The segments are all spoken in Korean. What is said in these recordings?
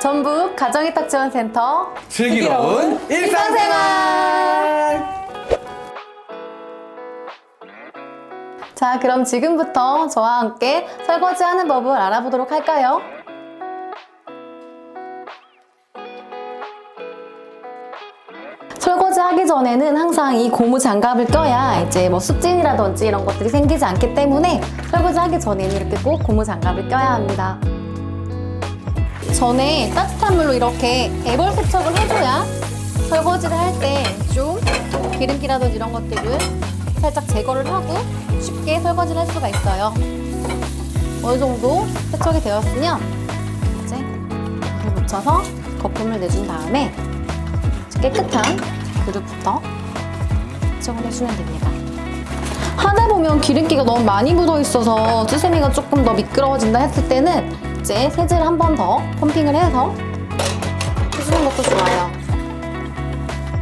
전북 가정의탁 지원센터 슬기로운 일상생활. 자, 그럼 지금부터 저와 함께 설거지하는 법을 알아보도록 할까요? 설거지 하기 전에는 항상 이 고무 장갑을 껴야 이제 뭐 습진이라든지 이런 것들이 생기지 않기 때문에 설거지 하기 전에는 이렇게 꼭 고무 장갑을 껴야 합니다. 전에 따뜻한 물로 이렇게 애벌 세척을 해줘야 설거지를 할 때 좀 기름기라든지 이런 것들을 살짝 제거를 하고 쉽게 설거지를 할 수가 있어요. 어느 정도 세척이 되었으면 이제 물을 묻혀서 거품을 내준 다음에 깨끗한 그릇부터 세척을 해주면 됩니다. 하다 보면 기름기가 너무 많이 묻어 있어서 쯔세미가 조금 더 미끄러워진다 했을 때는 이제 세제를 한 번 더 펌핑을 해서 해주는 것도 좋아요.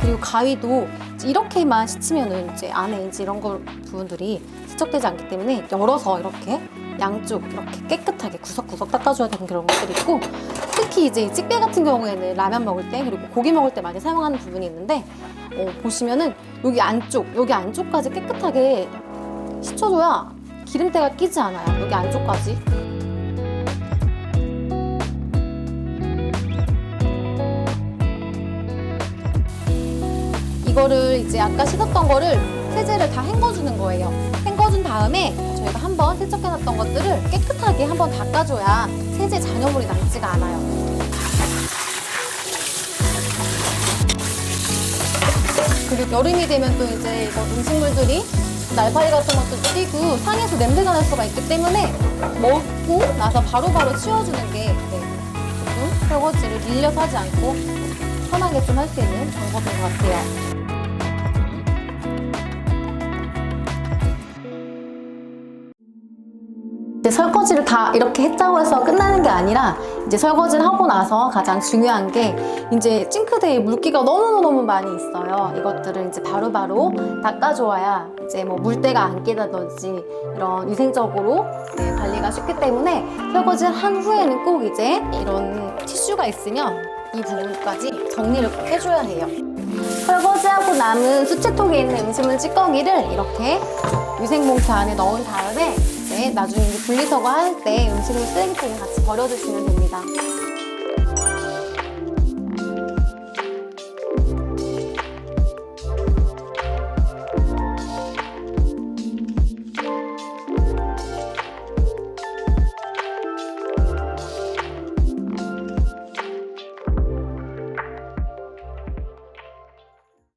그리고 가위도 이렇게만 씻으면은 이제 안에 이제 이런 거 부분들이 세척되지 않기 때문에 열어서 이렇게 양쪽 이렇게 깨끗하게 구석구석 닦아줘야 되는 그런 것들이 있고 특히 이제 이 찌개 같은 경우에는 라면 먹을 때 그리고 고기 먹을 때 많이 사용하는 부분이 있는데 어, 보시면은 여기 안쪽 여기 안쪽까지 깨끗하게 씻어줘야 기름때가 끼지 않아요 여기 안쪽까지 이거를 이제 아까 씻었던 거를 세제를 다 헹궈주는 거예요. 헹궈준 다음에 저희가 한번 세척해놨던 것들을 깨끗하게 한번 닦아줘야 세제 잔여물이 남지가 않아요. 그리고 여름이 되면 또 이제 이거 음식물들이 날파리 같은 것도 끼고 상에서 냄새가 날 수가 있기 때문에 먹고 나서 바로 바로 치워주는 게 네, 조금 설거지를 밀려서 하지 않고 편하게 좀 할 수 있는 방법인 것 같아요. 이제 설거지를 다 이렇게 했다고 해서 끝나는 게 아니라 이제 설거지를 하고 나서 가장 중요한 게 이제 싱크대에 물기가 너무너무 많이 있어요. 이것들을 이제 바로바로 닦아줘야 이제 뭐 물때가 안 끼다든지 이런 위생적으로 네, 관리가 쉽기 때문에 설거지를 한 후에는 꼭 이제 이런 티슈가 있으면 이 부분까지 정리를 꼭 해줘야 해요. 설거지하고 남은 수채통에 있는 음식물 찌꺼기를 이렇게 위생봉투 안에 넣은 다음에 나중에 이제 분리수거 할 때 음식물 쓰레기통에 같이 버려주시면 됩니다.